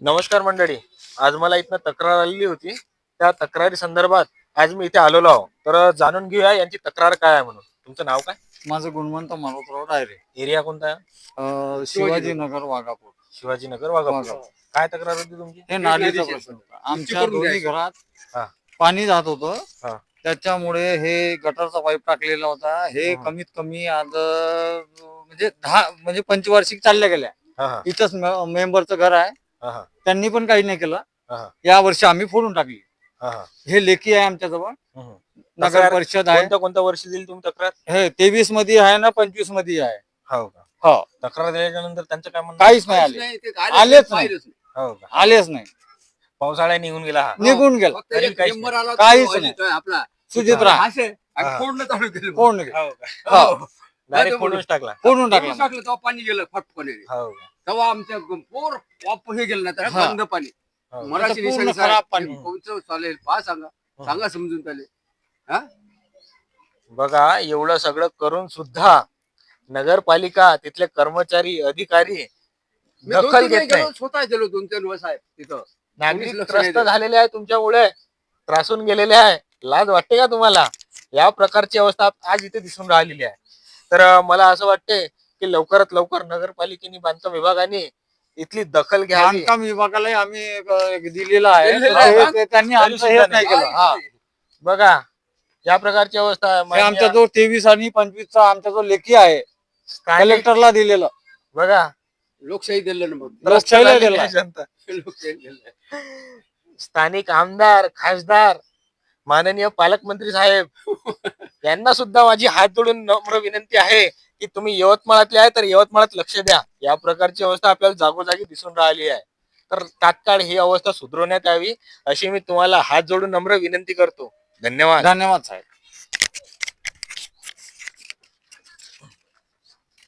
नमस्कार मंडळी. आज मला इथनं तक्रार आलेली होती. त्या तक्रारी संदर्भात आज मी इथे आलेलो आहो. तर जाणून घेऊया यांची तक्रार काय आहे म्हणून. तुमचं नाव काय? माझं गुणवंत मारुतराव डायरे. एरिया कोणता आहे? शिवाजीनगर वाघापूर. शिवाजीनगर वाघापूर. वाघापूर. काय तक्रार होती तुमची? हे नालीचा प्रश्न. होता आमच्या करून दोन्ही. घरात. पाणी जात हा. होतं त्याच्यामुळे हे गटरचा पाईप टाकलेला होता. हे हा. कमीत कमी आज अं, म्हणजे दहा म्हणजे पंचवार्षिक चालल्या गेल्या. हा हा. इथंच मेंबरचं घर आहे. त्यांनी पण काही नाही केलं. हा या वर्षी आम्ही फोडून टाकली. हा लेखी आहे आमच्याजवळ. नगर परिषद आहे. कोणत्या कोणत्या वर्षी दिली तुम्ही तक्रार? हे तेवीसमध्ये आहे ना पंचवीसमध्ये आहे. हो का? हो. तक्रार दिल्याच्या नंतर त्यांचं काय म्हणणं? काहीच नाही आले. आलेच नाही. हो का? आलेच नाही. पावसाळ्या निघून गेला हा. निघून गेला. काहीच नाही. आपला. सुजित्रा असे. आणि हा. फोडून हो हो. फोडूनच टाकला. फोडून टाकलं. पाणी गेलं फटपणे हो का? तेव्हा आमच्या पोर वाप हे गेलं ना तर हा. बंद पाणी. मराठी पूर्ण निशाणी खराब पाणी. कोणचं चालेल. पहा सांगा. सांगा समजून चालेल. हा? बघा एवढं सगळं करून सुद्धा नगरपालिका तिथले कर्मचारी अधिकारी मी दोन दखल तीन वेळा घेत नाही. गेलो, स्वतः गेलो दोन तीन तिथं. नागरिक त्रस्त नाही देत. झालेले आहे तुमच्यामुळे त्रासून गेलेले आहे. लाज वाटते का तुम्हाला? या प्रकारची अवस्था आज इथे दिसून राहिलेली आहे. तर अं, मला असं वाटते की लवकरात लवकर नगरपालिकेने बांधकाम विभागाने इथली दखल घ्यावी. बांधकाम विभागालाही आम्ही एक- दिलेला आहे. दिलेलं तर आहे त्यांनी तरी आमचं सुद्धा हेच नाही. केलं. हा. बघा या प्रकारची अवस्था आहे. हे माननीय जो तेवीस आणि पंचवीसचा आमचा जो लेखी आहे स्थानिक- कलेक्टरला दिलेलं. बघा. लोकशाही दिलं ना मग. लोकशाहीला त्रस्त दिलं. झालेली आहे जनता. लोकशाही दिलं. स्थानिक आमदार खासदार माननीय पालकमंत्री साहेब यांना सुद्धा माझी हात जोडून नम्र विनंती आहे. की तुम्ही यवतमाळातले आहे तर यवतमाळात लक्ष द्या. या प्रकारची अवस्था आपल्याला जागोजागी दिसून राहिली आहे. तर तात्काळ ही अवस्था सुधारवण्यात यावी अशी मी तुम्हाला हात जोडून नम्र विनंती करतो. धन्यवाद. धन्यवाद साहेब.